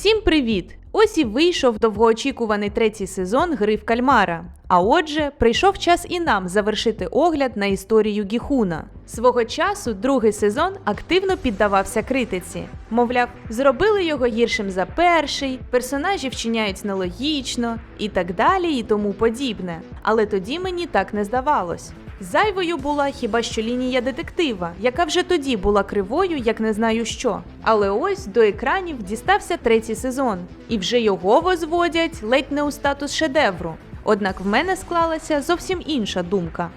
Всім привіт! Ось і вийшов довгоочікуваний третій сезон гри в кальмара. А отже, прийшов час і нам завершити огляд на історію Гіхуна. Свого часу другий сезон активно піддавався критиці. Мовляв, зробили його гіршим за перший, персонажі вчиняють нелогічно і так далі, і тому подібне. Але тоді мені так не здавалось. Зайвою була хіба що лінія детектива, яка вже тоді була кривою, як не знаю що. Але ось до екранів дістався третій сезон, і вже його возводять ледь не у статус шедевру. Однак в мене склалася зовсім інша думка.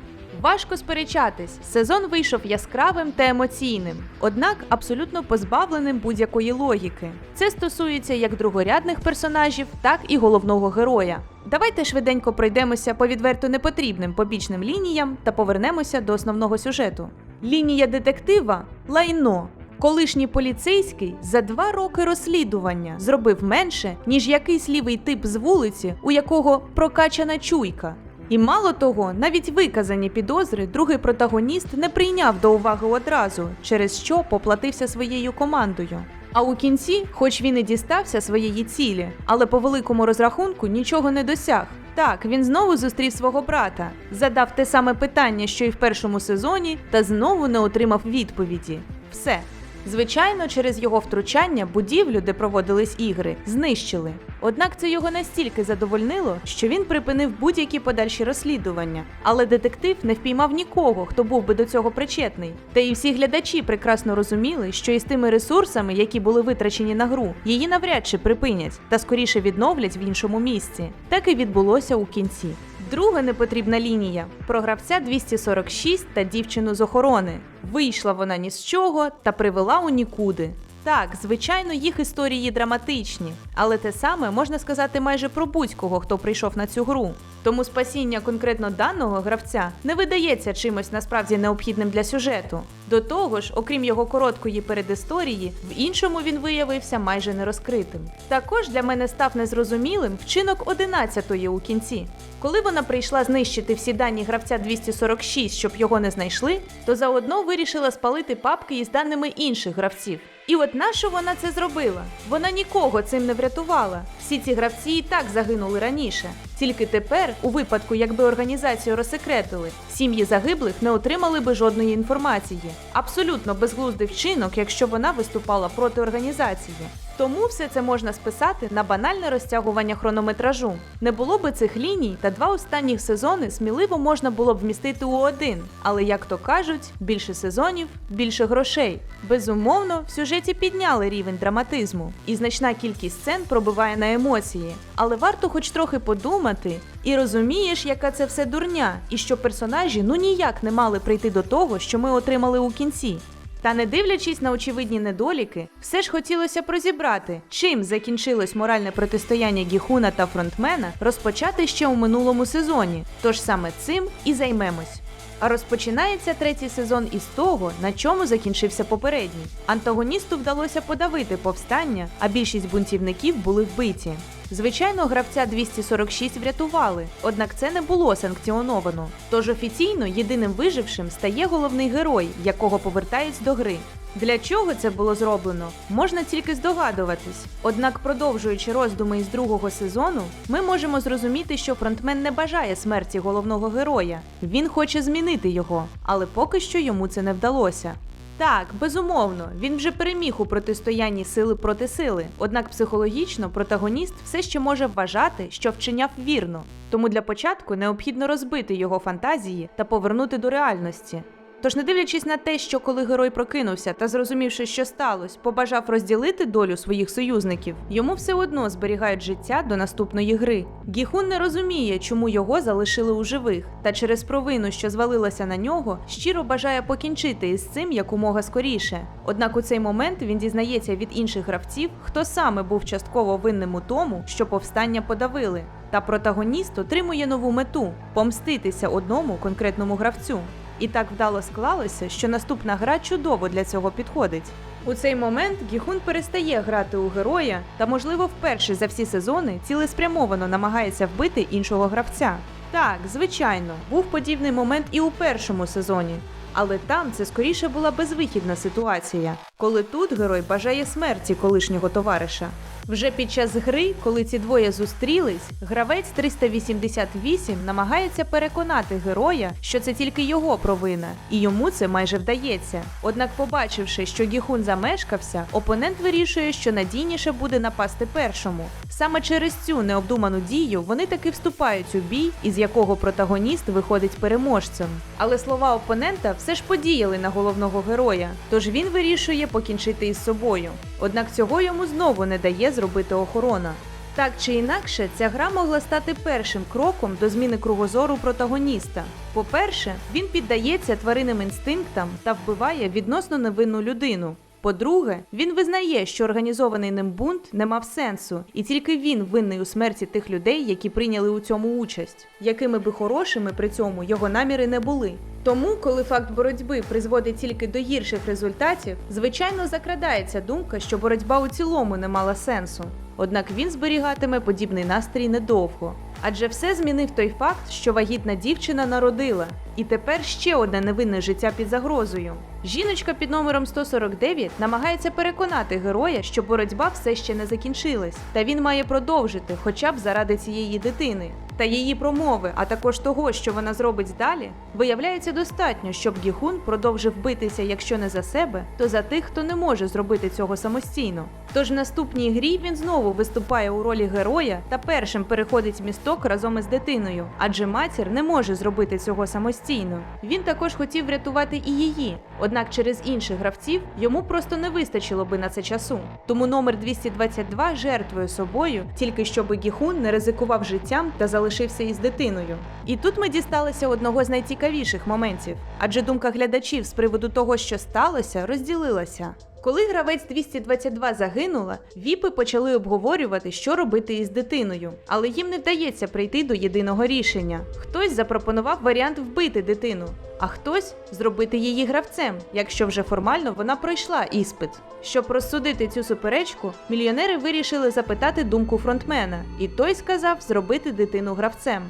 Важко сперечатись, сезон вийшов яскравим та емоційним, однак абсолютно позбавленим будь-якої логіки. Це стосується як другорядних персонажів, так і головного героя. Давайте швиденько пройдемося по відверто непотрібним побічним лініям та повернемося до основного сюжету. Лінія детектива лайно. Колишній поліцейський за два роки розслідування зробив менше, ніж якийсь лівий тип з вулиці, у якого прокачана чуйка. І мало того, навіть виказані підозри другий протагоніст не прийняв до уваги одразу, через що поплатився своєю командою. А у кінці, хоч він і дістався своєї цілі, але по великому розрахунку нічого не досяг. Так, він знову зустрів свого брата, задав те саме питання, що й в першому сезоні, та знову не отримав відповіді. Все. Звичайно, через його втручання будівлю, де проводились ігри, знищили. Однак це його настільки задовольнило, що він припинив будь-які подальші розслідування. Але детектив не впіймав нікого, хто був би до цього причетний. Та і всі глядачі прекрасно розуміли, що із тими ресурсами, які були витрачені на гру, її навряд чи припинять та скоріше відновлять в іншому місці. Так і відбулося у кінці. Друга непотрібна лінія про гравця 246 та дівчину з охорони. Вийшла вона ні з чого та привела у нікуди. Так, звичайно, їх історії драматичні, але те саме можна сказати майже про будь-кого, хто прийшов на цю гру. Тому спасіння конкретно даного гравця не видається чимось насправді необхідним для сюжету. До того ж, окрім його короткої передісторії, в іншому він виявився майже нерозкритим. Також для мене став незрозумілим вчинок 11-ї у кінці. Коли вона прийшла знищити всі дані гравця 246, щоб його не знайшли, то заодно вирішила спалити папки із даними інших гравців. І от нащо вона це зробила? Вона нікого цим не врятувала. Всі ці гравці і так загинули раніше. Тільки тепер, у випадку, якби організацію розсекретили, сім'ї загиблих не отримали би жодної інформації. Абсолютно безглуздий вчинок, якщо вона виступала проти організації. Тому все це можна списати на банальне розтягування хронометражу. Не було би цих ліній, та два останніх сезони сміливо можна було б вмістити у один. Але як то кажуть, більше сезонів, більше грошей. Безумовно, в сюжеті підняли рівень драматизму, і значна кількість сцен пробиває на емоції. Але варто хоч трохи подумати, і розумієш, яка це все дурня, і що персонажі ну ніяк не мали прийти до того, що ми отримали у кінці. Та не дивлячись на очевидні недоліки, все ж хотілося прозібрати, чим закінчилось моральне протистояння Гіхуна та фронтмена, розпочати ще у минулому сезоні. Тож саме цим і займемось. А розпочинається третій сезон із того, на чому закінчився попередній. Антагоністу вдалося подавити повстання, а більшість бунтівників були вбиті. Звичайно, гравця 246 врятували, однак це не було санкціоновано. Тож офіційно єдиним вижившим стає головний герой, якого повертають до гри. Для чого це було зроблено, можна тільки здогадуватись. Однак, продовжуючи роздуми із другого сезону, ми можемо зрозуміти, що фронтмен не бажає смерті головного героя. Він хоче змінити його, але поки що йому це не вдалося. Так, безумовно, він вже переміг у протистоянні сили проти сили. Однак психологічно протагоніст все ще може вважати, що вчиняв вірно. Тому для початку необхідно розбити його фантазії та повернути до реальності. Тож, не дивлячись на те, що коли герой прокинувся та зрозумівши, що сталося, побажав розділити долю своїх союзників, йому все одно зберігають життя до наступної гри. Гіхун не розуміє, чому його залишили у живих, та через провину, що звалилася на нього, щиро бажає покінчити із цим якомога скоріше. Однак у цей момент він дізнається від інших гравців, хто саме був частково винним у тому, що повстання подавили. Та протагоніст отримує нову мету помститися одному конкретному гравцю. І так вдало склалося, що наступна гра чудово для цього підходить. У цей момент Гіхун перестає грати у героя та, можливо, вперше за всі сезони цілеспрямовано намагається вбити іншого гравця. Так, звичайно, був подібний момент і у першому сезоні. Але там це скоріше була безвихідна ситуація, коли тут герой бажає смерті колишнього товариша. Вже під час гри, коли ці двоє зустрілись, гравець 388 намагається переконати героя, що це тільки його провина, і йому це майже вдається. Однак, побачивши, що Гіхун замешкався, опонент вирішує, що надійніше буде напасти першому. Саме через цю необдуману дію вони таки вступають у бій, із якого протагоніст виходить переможцем. Але слова опонента все ж подіяли на головного героя, тож він вирішує покінчити із собою. Однак цього йому знову не дає зробити охорона. Так чи інакше, ця гра могла стати першим кроком до зміни кругозору протагоніста. По-перше, він піддається тваринним інстинктам та вбиває відносно невинну людину. По-друге, він визнає, що організований ним бунт не мав сенсу, і тільки він винний у смерті тих людей, які прийняли у цьому участь, якими би хорошими при цьому його наміри не були. Тому, коли факт боротьби призводить тільки до гірших результатів, звичайно закрадається думка, що боротьба у цілому не мала сенсу. Однак він зберігатиме подібний настрій недовго. Адже все змінив той факт, що вагітна дівчина народила, і тепер ще одне невинне життя під загрозою. Жіночка під номером 149 намагається переконати героя, що боротьба все ще не закінчилась, та він має продовжити, хоча б заради цієї дитини. Та її промови, а також того, що вона зробить далі, виявляється достатньо, щоб Гіхун продовжив битися, якщо не за себе, то за тих, хто не може зробити цього самостійно. Тож в наступній грі він знову виступає у ролі героя та першим переходить місток разом із дитиною, адже матір не може зробити цього самостійно. Він також хотів врятувати і її, однак через інших гравців йому просто не вистачило би на це часу. Тому номер 222 жертвує собою, тільки щоб Гіхун не ризикував життям та залишився із дитиною. І тут ми дісталися одного з найцікавіших моментів, адже думка глядачів з приводу того, що сталося, розділилася. Коли гравець 222 загинула, віпи почали обговорювати, що робити із дитиною, але їм не вдається прийти до єдиного рішення. Хтось запропонував варіант вбити дитину, а хтось зробити її гравцем, якщо вже формально вона пройшла іспит. Щоб розсудити цю суперечку, мільйонери вирішили запитати думку фронтмена, і той сказав зробити дитину гравцем.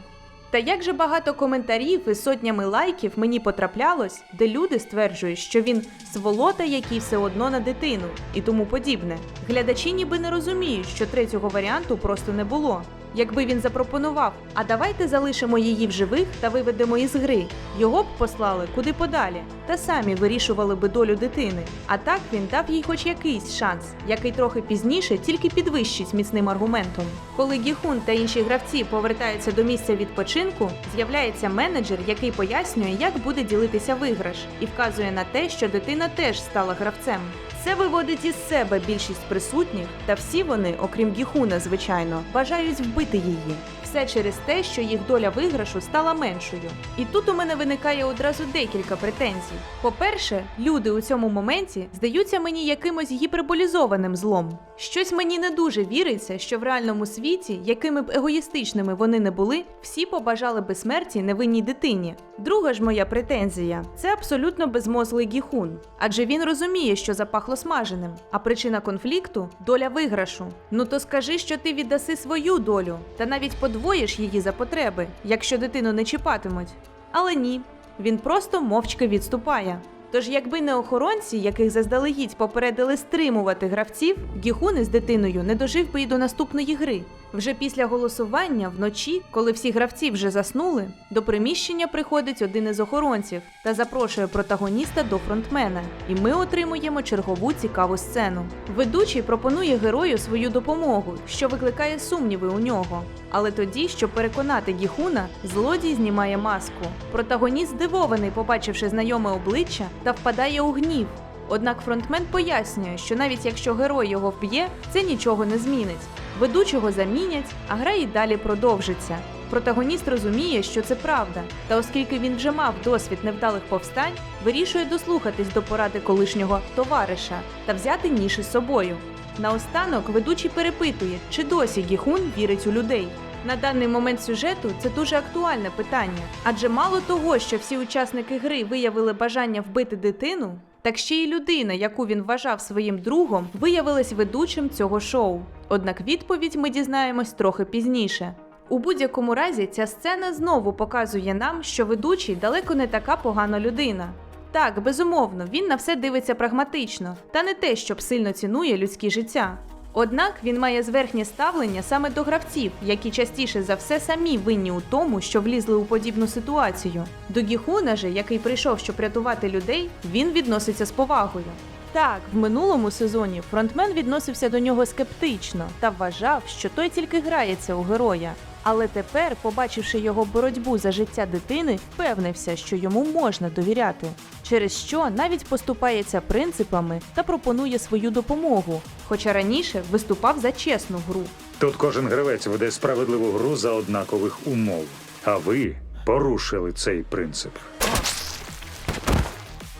Та як же багато коментарів і сотнями лайків мені потраплялось, де люди стверджують, що він сволота, який все одно на дитину, і тому подібне. Глядачі ніби не розуміють, що третього варіанту просто не було. Якби він запропонував, а давайте залишимо її в живих та виведемо із гри, його б послали куди подалі, та самі вирішували би долю дитини. А так він дав їй хоч якийсь шанс, який трохи пізніше тільки підвищить міцним аргументом. Коли Гіхун та інші гравці повертаються до місця відпочинку, з'являється менеджер, який пояснює, як буде ділитися виграш, і вказує на те, що дитина теж стала гравцем. Це виводить із себе більшість присутніх, та всі вони, окрім Гіхуна, звичайно, бажають вбити її. Все через те, що їх доля виграшу стала меншою. І тут у мене виникає одразу декілька претензій. По-перше, люди у цьому моменті здаються мені якимось гіперболізованим злом. Щось мені не дуже віриться, що в реальному світі, якими б егоїстичними вони не були, всі побажали би смерті невинній дитині. Друга ж моя претензія це абсолютно безмозлий гіхун, адже він розуміє, що запахло смаженим, а причина конфлікту доля виграшу. Ну то скажи, що ти віддаси свою долю, та навіть подвоїш її за потреби, якщо дитину не чіпатимуть. Але ні, він просто мовчки відступає. Тож, якби не охоронці, яких заздалегідь попередили стримувати гравців, Гіхун із дитиною не дожив би і до наступної гри. Вже після голосування вночі, коли всі гравці вже заснули, до приміщення приходить один із охоронців та запрошує протагоніста до фронтмена, і ми отримуємо чергову цікаву сцену. Ведучий пропонує герою свою допомогу, що викликає сумніви у нього. Але тоді, щоб переконати Гіхуна, злодій знімає маску. Протагоніст здивований, побачивши знайоме обличчя, та впадає у гнів. Однак фронтмен пояснює, що навіть якщо герой його вб'є, це нічого не змінить. Ведучого замінять, а гра і далі продовжиться. Протагоніст розуміє, що це правда, та оскільки він вже мав досвід невдалих повстань, вирішує дослухатись до поради колишнього товариша та взяти ніж із собою. Наостанок ведучий перепитує, чи досі Гіхун вірить у людей. На даний момент сюжету це дуже актуальне питання, адже мало того, що всі учасники гри виявили бажання вбити дитину, так ще й людина, яку він вважав своїм другом, виявилась ведучим цього шоу. Однак відповідь ми дізнаємось трохи пізніше. У будь-якому разі ця сцена знову показує нам, що ведучий далеко не така погана людина. Так, безумовно, він на все дивиться прагматично, та не те, щоб сильно цінує людські життя. Однак він має зверхнє ставлення саме до гравців, які частіше за все самі винні у тому, що влізли у подібну ситуацію. До Гіхуна же, який прийшов, щоб рятувати людей, він відноситься з повагою. Так, в минулому сезоні фронтмен відносився до нього скептично та вважав, що той тільки грається у героя. Але тепер, побачивши його боротьбу за життя дитини, впевнився, що йому можна довіряти, через що навіть поступається принципами та пропонує свою допомогу, хоча раніше виступав за чесну гру. Тут кожен гравець веде справедливу гру за однакових умов. А ви порушили цей принцип.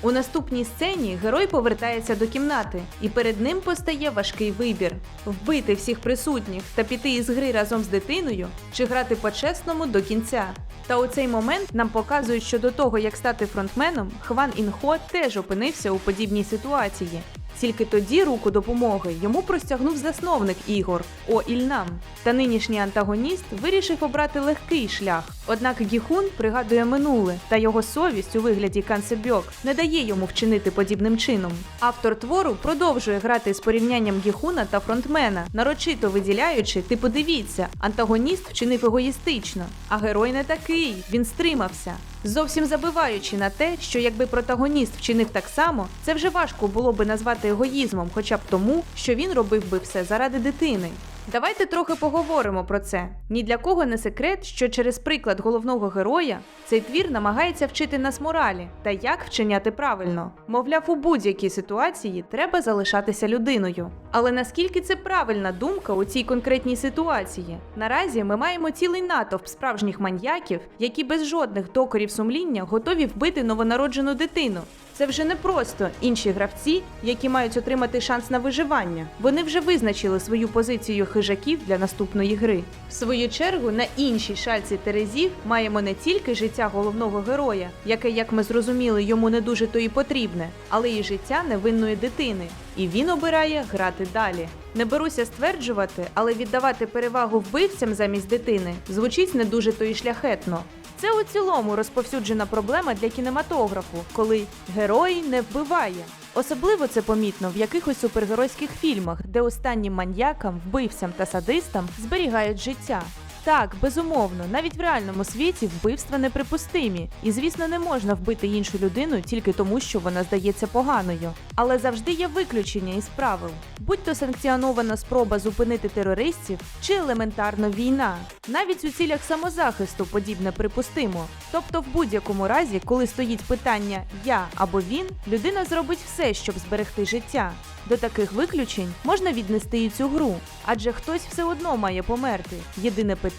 У наступній сцені герой повертається до кімнати, і перед ним постає важкий вибір: вбити всіх присутніх та піти із гри разом з дитиною, чи грати по-чесному до кінця. Та у цей момент нам показують, що до того, як стати фронтменом, Хван Інхо теж опинився у подібній ситуації. Тільки тоді руку допомоги йому простягнув засновник ігор О Ільнам. Та нинішній антагоніст вирішив обрати легкий шлях. Однак Гіхун пригадує минуле, та його совість у вигляді Кансебьок не дає йому вчинити подібним чином. Автор твору продовжує грати з порівнянням Гіхуна та фронтмена, нарочито виділяючи, ти подивіться, антагоніст вчинив егоїстично, а герой не такий, він стримався. Зовсім забиваючи на те, що якби протагоніст вчинив так само, це вже важко було би назвати егоїзмом, хоча б тому, що він робив би все заради дитини. Давайте трохи поговоримо про це. Ні для кого не секрет, що через приклад головного героя цей твір намагається вчити нас моралі та як вчиняти правильно. Мовляв, у будь-якій ситуації треба залишатися людиною. Але наскільки це правильна думка у цій конкретній ситуації? Наразі ми маємо цілий натовп справжніх маньяків, які без жодних докорів сумління готові вбити новонароджену дитину. Це вже не просто інші гравці, які мають отримати шанс на виживання. Вони вже визначили свою позицію хижаків для наступної гри. В свою чергу на іншій шальці Терезів маємо не тільки життя головного героя, яке, як ми зрозуміли, йому не дуже то і потрібне, але й життя невинної дитини. І він обирає грати далі. Не беруся стверджувати, але віддавати перевагу вбивцям замість дитини звучить не дуже то і шляхетно. Це у цілому розповсюджена проблема для кінематографу, коли герой не вбиває. Особливо це помітно в якихось супергеройських фільмах, де останнім маньякам, вбивцям та садистам зберігають життя. Так, безумовно, навіть в реальному світі вбивства неприпустимі, і звісно, не можна вбити іншу людину тільки тому, що вона здається поганою. Але завжди є виключення із правил, будь то санкціонована спроба зупинити терористів чи елементарно війна. Навіть у цілях самозахисту подібне припустимо. Тобто, в будь-якому разі, коли стоїть питання я або він, людина зробить все, щоб зберегти життя. До таких виключень можна віднести і цю гру, адже хтось все одно має померти. Єдине питання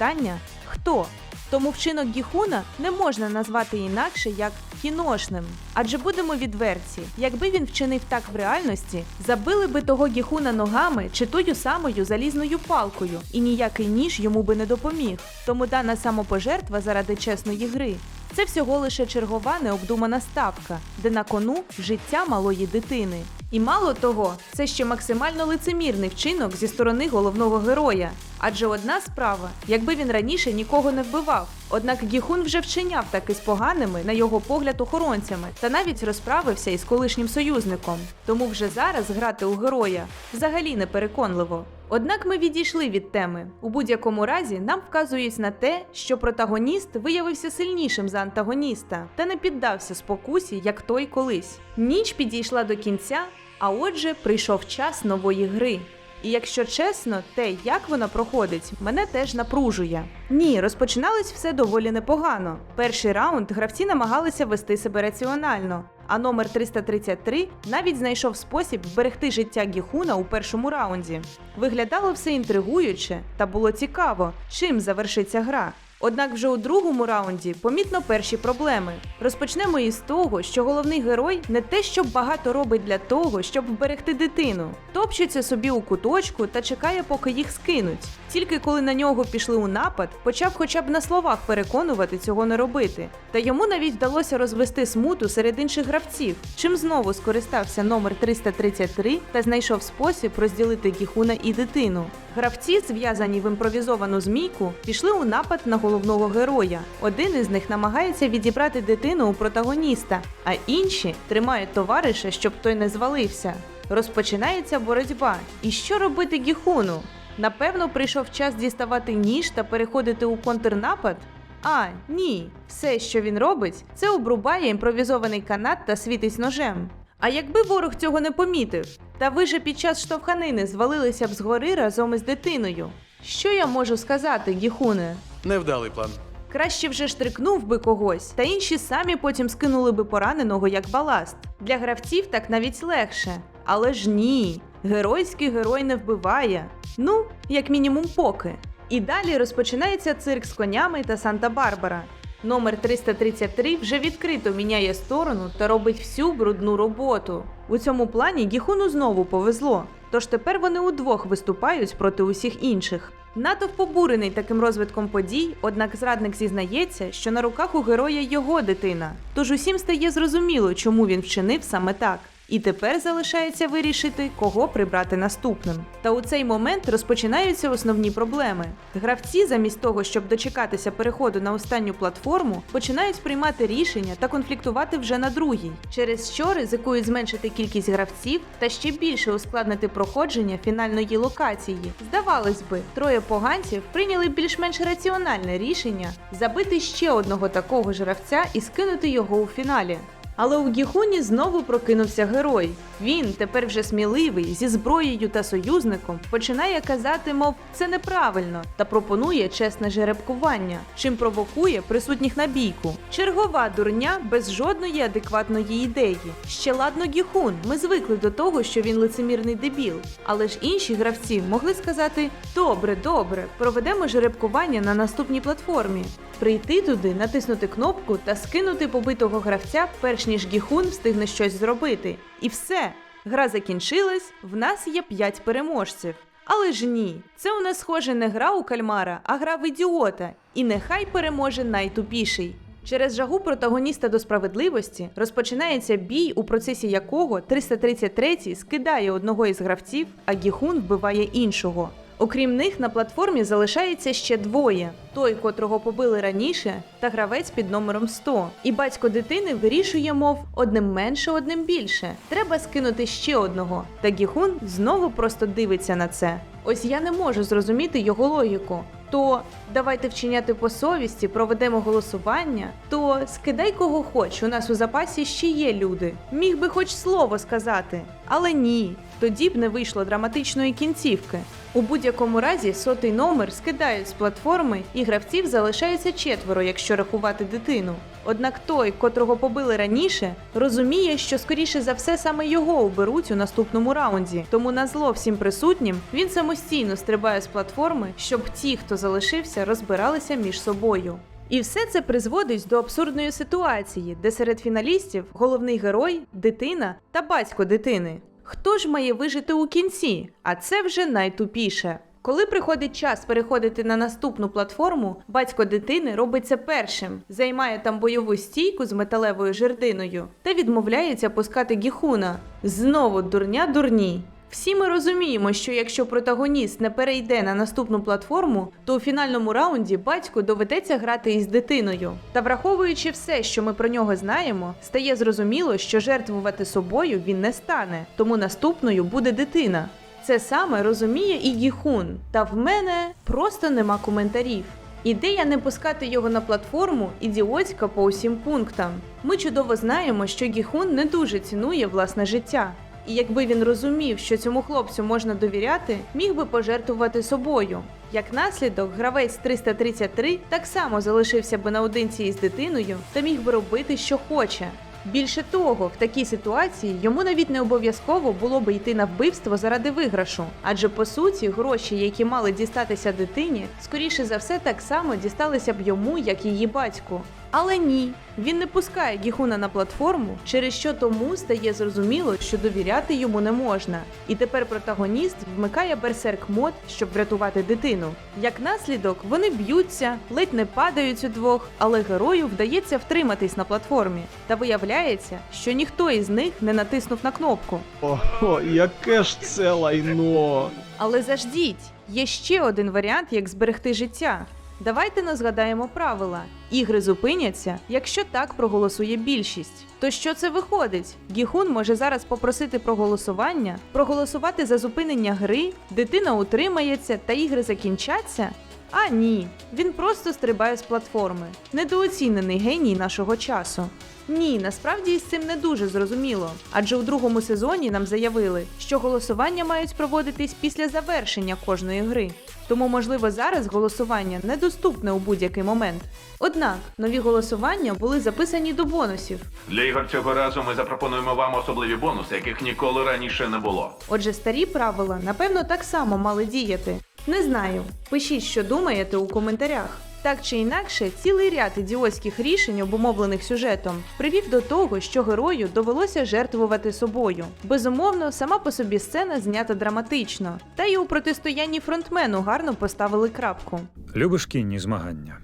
хто? Тому вчинок Гіхуна не можна назвати інакше як кіношним. Адже будемо відверті, якби він вчинив так в реальності, забили би того Гіхуна ногами чи тою самою залізною палкою, і ніякий ніж йому би не допоміг. Тому дана самопожертва заради чесної гри. Це всього лише чергова необдумана ставка, де на кону життя малої дитини. І мало того, це ще максимально лицемірний вчинок зі сторони головного героя. Адже одна справа, якби він раніше нікого не вбивав. Однак Гіхун вже вчиняв таки з поганими, на його погляд, охоронцями та навіть розправився із колишнім союзником. Тому вже зараз грати у героя взагалі не переконливо. Однак ми відійшли від теми. У будь-якому разі нам вказують на те, що протагоніст виявився сильнішим за антагоніста та не піддався спокусі, як той колись. Ніч підійшла до кінця, а отже, прийшов час нової гри. І якщо чесно, те, як вона проходить, мене теж напружує. Ні, розпочиналось все доволі непогано. Перший раунд гравці намагалися вести себе раціонально. А номер 333 навіть знайшов спосіб вберегти життя Гіхуна у першому раунді. Виглядало все інтригуюче та було цікаво, чим завершиться гра. Однак вже у другому раунді помітно перші проблеми. Розпочнемо із того, що головний герой не те, щоб багато робить для того, щоб вберегти дитину, топчеться собі у куточку та чекає, поки їх скинуть. Тільки коли на нього пішли у напад, почав хоча б на словах переконувати цього не робити. Та йому навіть вдалося розвести смуту серед інших гравців, чим знову скористався номер 333 та знайшов спосіб розділити Гіхуна і дитину. Гравці, зв'язані в імпровізовану змійку, пішли у напад на головного героя. Один із них намагається відібрати дитину у протагоніста, а інші тримають товариша, щоб той не звалився. Розпочинається боротьба. І що робити Гіхуну? Напевно, прийшов час діставати ніж та переходити у контрнапад? А, ні. Все, що він робить, це обрубає імпровізований канат та світить ножем. А якби ворог цього не помітив, та ви же під час штовханини звалилися б згори разом із дитиною. Що я можу сказати, Гіхуне? Невдалий план. Краще вже штрикнув би когось, та інші самі потім скинули би пораненого як баласт. Для гравців так навіть легше. Але ж ні, геройський герой не вбиває. Ну, як мінімум, поки. І далі розпочинається цирк з конями та Санта-Барбара. Номер 333 вже відкрито міняє сторону та робить всю брудну роботу. У цьому плані Гіхуну знову повезло. Тож тепер вони удвох виступають проти усіх інших. Натов побурений таким розвитком подій, однак зрадник зізнається, що на руках у героя його дитина. Тож усім стає зрозуміло, чому він вчинив саме так. І тепер залишається вирішити, кого прибрати наступним. Та у цей момент розпочинаються основні проблеми. Гравці, замість того, щоб дочекатися переходу на останню платформу, починають приймати рішення та конфліктувати вже на другій, через що ризикують зменшити кількість гравців та ще більше ускладнити проходження фінальної локації. Здавалось би, троє поганців прийняли більш-менш раціональне рішення забити ще одного такого ж гравця і скинути його у фіналі. Але у Гіхуні знову прокинувся герой. Він, тепер вже сміливий, зі зброєю та союзником, починає казати, мов це неправильно, та пропонує чесне жеребкування, чим провокує присутніх на бійку. Чергова дурня без жодної адекватної ідеї. Ще ладно Гіхун, ми звикли до того, що він лицемірний дебіл. Але ж інші гравці могли сказати: добре, добре, проведемо жеребкування на наступній платформі. Прийти туди, натиснути кнопку та скинути побитого гравця, перш ніж Гіхун встигне щось зробити. І все. Гра закінчилась, в нас є 5 переможців. Але ж ні, це у нас схоже не гра у кальмара, а гра в ідіота. І нехай переможе найтупіший. Через жагу протагоніста до справедливості розпочинається бій, у процесі якого 333 скидає одного із гравців, а Гіхун вбиває іншого. Окрім них, на платформі залишається ще двоє: той, котрого побили раніше, та гравець під номером 100. І батько дитини вирішує, мов одним менше, одним більше. Треба скинути ще одного. Та Гіхун знову просто дивиться на це. Ось я не можу зрозуміти його логіку. То давайте вчиняти по совісті, проведемо голосування, то скидай кого хоч. У нас у запасі ще є люди. Міг би хоч слово сказати. Але ні, тоді б не вийшло драматичної кінцівки. У будь-якому разі сотий номер скидають з платформи, і гравців залишається четверо, якщо рахувати дитину. Однак той, котрого побили раніше, розуміє, що скоріше за все саме його оберуть у наступному раунді. Тому на зло всім присутнім він самостійно стрибає з платформи, щоб ті, хто залишився, розбиралися між собою. І все це призводить до абсурдної ситуації, де серед фіналістів головний герой, дитина та батько дитини. Хто ж має вижити у кінці? А це вже найтупіше. Коли приходить час переходити на наступну платформу, батько дитини робиться першим, займає там бойову стійку з металевою жердиною та відмовляється пускати гіхуна. Знову дурня дурні. Всі ми розуміємо, що якщо протагоніст не перейде на наступну платформу, то у фінальному раунді батьку доведеться грати із дитиною. Та враховуючи все, що ми про нього знаємо, стає зрозуміло, що жертвувати собою він не стане, тому наступною буде дитина. Це саме розуміє і Гіхун. Та в мене просто нема коментарів. Ідея не пускати його на платформу ідіотська по усім пунктам. Ми чудово знаємо, що Гіхун не дуже цінує власне життя. І якби він розумів, що цьому хлопцю можна довіряти, міг би пожертвувати собою. Як наслідок, гравець 333 так само залишився би наодинці із дитиною та міг би робити, що хоче. Більше того, в такій ситуації йому навіть не обов'язково було би йти на вбивство заради виграшу, адже по суті гроші, які мали дістатися дитині, скоріше за все так само дісталися б йому, як її батьку. Але ні, він не пускає Гіхуна на платформу, через що тому стає зрозуміло, що довіряти йому не можна. І тепер протагоніст вмикає берсерк мод, щоб врятувати дитину. Як наслідок, вони б'ються, ледь не падають удвох, але герою вдається втриматись на платформі. Та виявляється, що ніхто із них не натиснув на кнопку. Ого, яке ж це лайно. Але заждіть, є ще один варіант, як зберегти життя. Давайте не згадаємо правила. Ігри зупиняться, якщо так проголосує більшість. То що це виходить? Гіхун може зараз попросити про голосування, проголосувати за зупинення гри, дитина утримається та ігри закінчаться? А ні, він просто стрибає з платформи. Недооцінений геній нашого часу. Ні, насправді із цим не дуже зрозуміло, адже у другому сезоні нам заявили, що голосування мають проводитись після завершення кожної гри. Тому, можливо, зараз голосування недоступне у будь-який момент. Однак нові голосування були записані до бонусів. Для ігор цього разу ми запропонуємо вам особливі бонуси, яких ніколи раніше не було. Отже, старі правила, напевно, так само мали діяти. Не знаю. Пишіть, що думаєте у коментарях. Так чи інакше, цілий ряд ідіотських рішень, обумовлених сюжетом, привів до того, що герою довелося жертвувати собою. Безумовно, сама по собі сцена знята драматично, та й у протистоянні фронтмену гарно поставили крапку. Любиш кінні змагання?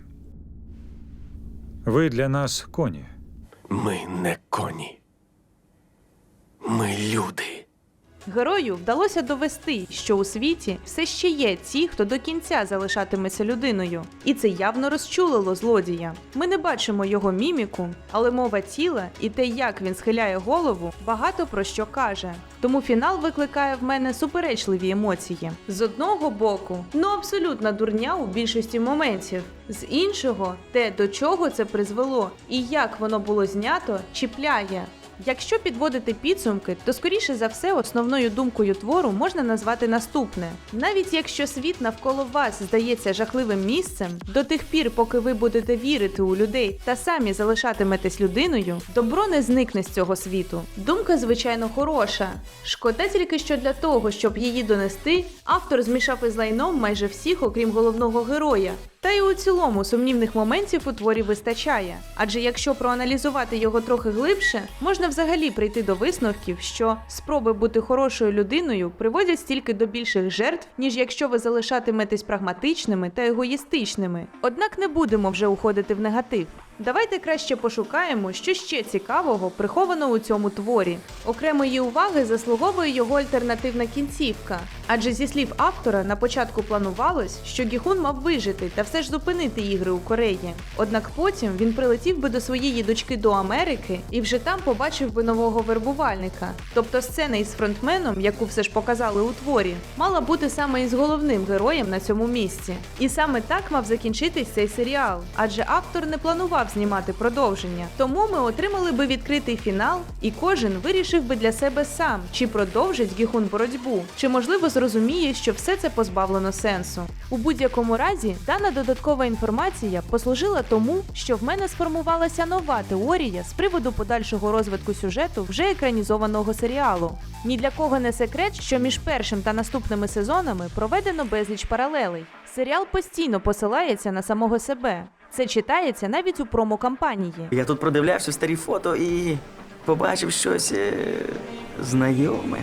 Ви для нас коні. Ми не коні. Ми люди. Герою вдалося довести, що у світі все ще є ті, хто до кінця залишатиметься людиною, і це явно розчулило злодія. Ми не бачимо його міміку, але мова тіла і те, як він схиляє голову, багато про що каже. Тому фінал викликає в мене суперечливі емоції. З одного боку, ну абсолютна дурня у більшості моментів. З іншого, те, до чого це призвело, і як воно було знято, чіпляє. Якщо підводити підсумки, то скоріше за все основною думкою твору можна назвати наступне: навіть якщо світ навколо вас здається жахливим місцем, до тих пір, поки ви будете вірити у людей та самі залишатиметесь людиною, добро не зникне з цього світу. Думка, звичайно, хороша. Шкода тільки що для того, щоб її донести, автор змішав із лайном майже всіх, окрім головного героя. Та й у цілому сумнівних моментів у творі вистачає. Адже якщо проаналізувати його трохи глибше, можна взагалі прийти до висновків, що спроби бути хорошою людиною приводять стільки до більших жертв, ніж якщо ви залишатиметесь прагматичними та егоїстичними. Однак не будемо вже уходити в негатив. Давайте краще пошукаємо, що ще цікавого приховано у цьому творі. Окремої уваги заслуговує його альтернативна кінцівка. Адже зі слів автора на початку планувалось, що Гіхун мав вижити та все ж зупинити ігри у Кореї. Однак потім він прилетів би до своєї дочки до Америки і вже там побачив би нового вербувальника. Тобто сцена із фронтменом, яку все ж показали у творі, мала бути саме із головним героєм на цьому місці. І саме так мав закінчитись цей серіал, адже автор не планував знімати продовження. Тому ми отримали би відкритий фінал, і кожен вирішив би для себе сам, чи продовжить Гіхун боротьбу, чи можливо зрозуміє, що все це позбавлено сенсу. У будь-якому разі, дана додаткова інформація послужила тому, що в мене сформувалася нова теорія з приводу подальшого розвитку сюжету вже екранізованого серіалу. Ні для кого не секрет, що між першим та наступними сезонами проведено безліч паралелей. Серіал постійно посилається на самого себе. Це читається навіть у промо-кампанії. Я тут продивлявся старі фото і побачив щось е, знайоме.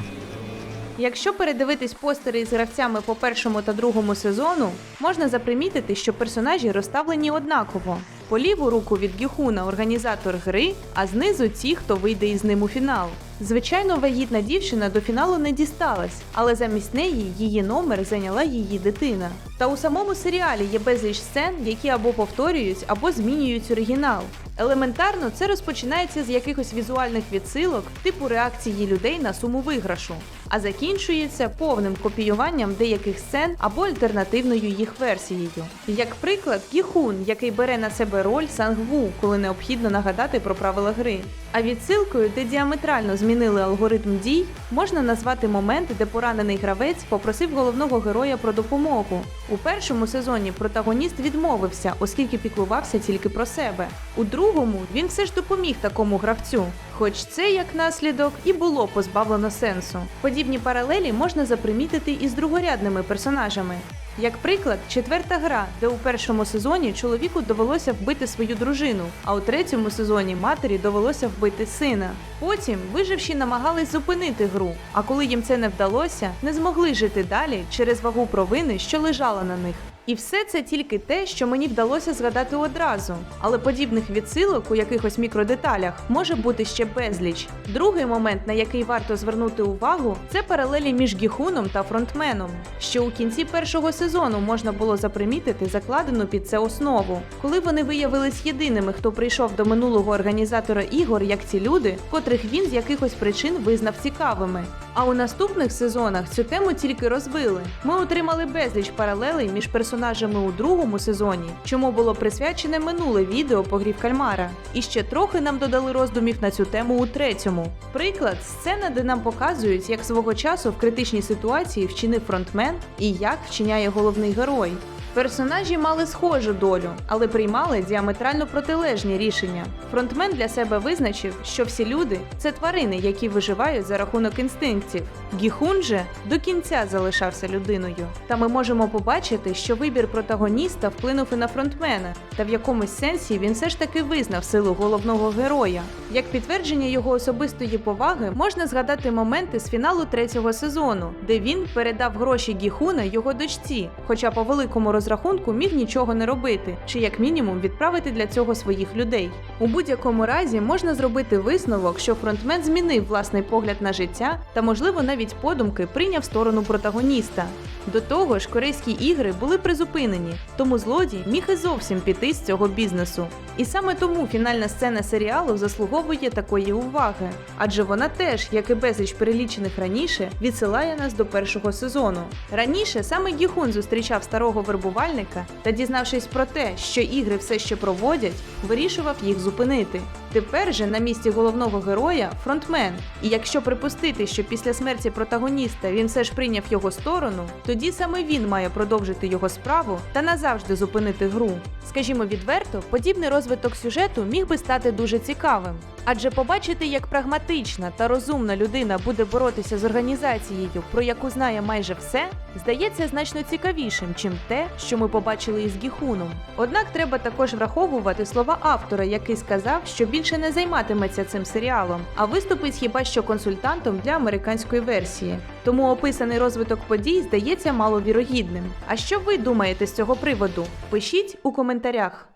Якщо передивитись постери із гравцями по першому та другому сезону, можна запримітити, що персонажі розставлені однаково. По ліву руку від Гюхуна організатор гри, а знизу ті, хто вийде із ним у фінал. Звичайно, вагітна дівчина до фіналу не дісталась, але замість неї її номер зайняла її дитина. Та у самому серіалі є безліч сцен, які або повторюють, або змінюють оригінал. Елементарно це розпочинається з якихось візуальних відсилок, типу реакції людей на суму виграшу, а закінчується повним копіюванням деяких сцен або альтернативною їх версією. Як приклад, Гіхун, який бере на себе роль Сангву, коли необхідно нагадати про правила гри. А відсилкою, де діаметрально змінили алгоритм дій, можна назвати момент, де поранений гравець попросив головного героя про допомогу. У першому сезоні протагоніст відмовився, оскільки піклувався тільки про себе. У другому він все ж допоміг такому гравцю. Хоч це, як наслідок, і було позбавлено сенсу. Подібні паралелі можна запримітити і з другорядними персонажами. Як приклад, четверта гра, де у першому сезоні чоловіку довелося вбити свою дружину, а у третьому сезоні матері довелося вбити сина. Потім виживші намагались зупинити гру, а коли їм це не вдалося, не змогли жити далі через вагу провини, що лежала на них. І все це тільки те, що мені вдалося згадати одразу. Але подібних відсилок у якихось мікродеталях може бути ще безліч. Другий момент, на який варто звернути увагу, це паралелі між Гіхуном та фронтменом. Що у кінці першого сезону можна було запримітити закладену під це основу, коли вони виявились єдиними, хто прийшов до минулого організатора ігор, як ці люди, котрих він з якихось причин визнав цікавими. А у наступних сезонах цю тему тільки розвили. Ми отримали безліч паралелей між персонажами у другому сезоні, чому було присвячене минуле відео по грі кальмара. І ще трохи нам додали роздумів на цю тему у третьому. Приклад сцена, де нам показують, як свого часу в критичній ситуації вчинив фронтмен і як вчиняє головний герой. Персонажі мали схожу долю, але приймали діаметрально протилежні рішення. Фронтмен для себе визначив, що всі люди це тварини, які виживають за рахунок інстинктів. Гіхун же до кінця залишався людиною. Та ми можемо побачити, що вибір протагоніста вплинув і на фронтмена, та в якомусь сенсі він все ж таки визнав силу головного героя. Як підтвердження його особистої поваги можна згадати моменти з фіналу третього сезону, де він передав гроші Гіхуна його дочці, хоча по великому розрахунку міг нічого не робити, чи як мінімум відправити для цього своїх людей. У будь-якому разі можна зробити висновок, що фронтмен змінив власний погляд на життя та, можливо, навіть подумки прийняв сторону протагоніста. До того ж, корейські ігри були призупинені, тому злодій міг і зовсім піти з цього бізнесу. І саме тому фінальна сцена серіалу заслуговує такої уваги, адже вона теж, як і безліч перелічених раніше, відсилає нас до першого сезону. Раніше саме Гіхун зустрічав старого вербувальника та, дізнавшись про те, що ігри все ще проводять, вирішував їх зупинити. Тепер же на місці головного героя фронтмен. І якщо припустити, що після смерті протагоніста він все ж прийняв його сторону, тоді саме він має продовжити його справу та назавжди зупинити гру. Скажімо відверто, подібний розвиток сюжету міг би стати дуже цікавим. Адже побачити, як прагматична та розумна людина буде боротися з організацією, про яку знає майже все, здається значно цікавішим, чим те, що ми побачили із Гіхуном. Однак треба також враховувати слова автора, який сказав, що більше не займатиметься цим серіалом, а виступить хіба що консультантом для американської версії. Тому описаний розвиток подій здається маловірогідним. А що ви думаєте з цього приводу? Пишіть у коментарях.